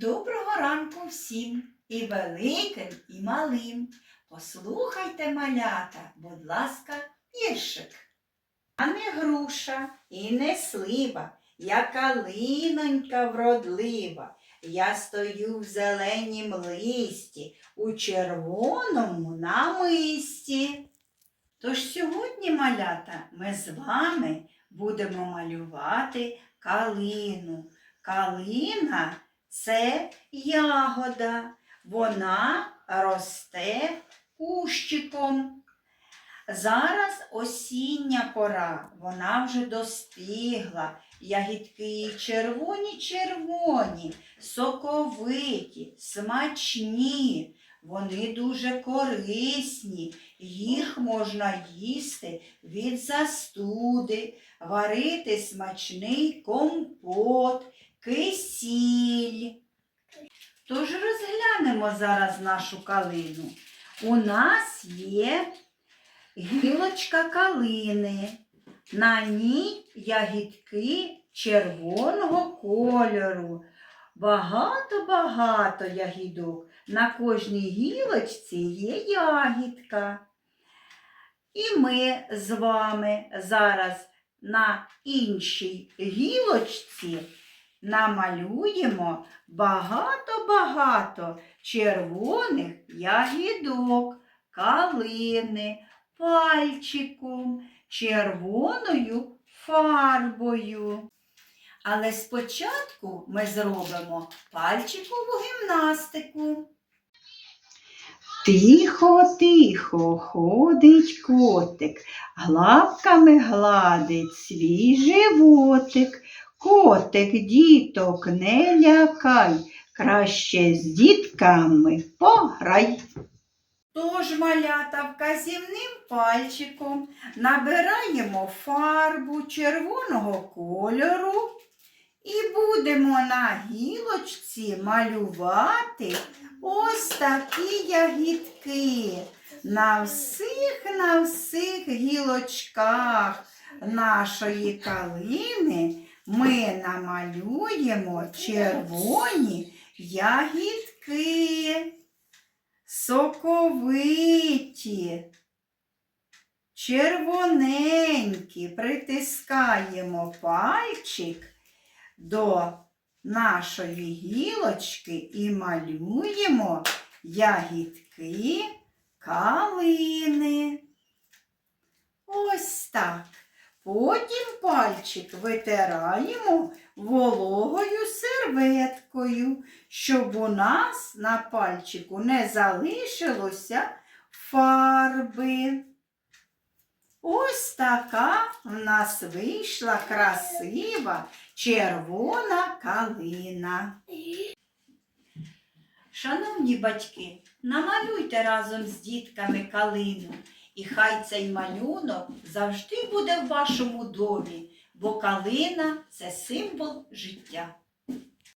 Доброго ранку всім, і великим, і малим. Послухайте, малята, будь ласка, віршик. А не груша і не слива, я калинонька вродлива. Я стою в зеленім листі, у червоному намисті. Тож сьогодні, малята, ми з вами будемо малювати калину. Калина це ягода. Вона росте кущиком. Зараз осіння пора, вона вже достигла. Ягідки червоні, червоні, соковиті, смачні. Вони дуже корисні, їх можна їсти від застуди, варити смачний компот, кисіль. Розглянемо зараз нашу калину. У нас є гілочка калини. На ній ягідки червоного кольору. Багато-багато ягідок. На кожній гілочці є ягідка. І ми з вами зараз на іншій гілочці намалюємо багато-багато червоних ягідок, калини, пальчиком, червоною фарбою. Але спочатку ми зробимо пальчикову гімнастику. Тихо, тихо ходить котик, главками гладить свій животик. Котик діток не лякай, краще з дітками пограй. Тож, малята, вказівним пальчиком набираємо фарбу червоного кольору і будемо на гілочці малювати ось такі ягідки. На всіх, на всіх гілочках нашої калини ми намалюємо червоні ягідки соковиті, червоненькі, притискаємо пальчик до нашої гілочки і малюємо ягідки калини. Ось так. Потім пальчик витираємо вологою серветкою, щоб у нас на пальчику не залишилося фарби. Ось така в нас вийшла красива червона калина. Шановні батьки, намалюйте разом з дітками калину. І хай цей малюнок завжди буде в вашому домі, бо калина це символ життя.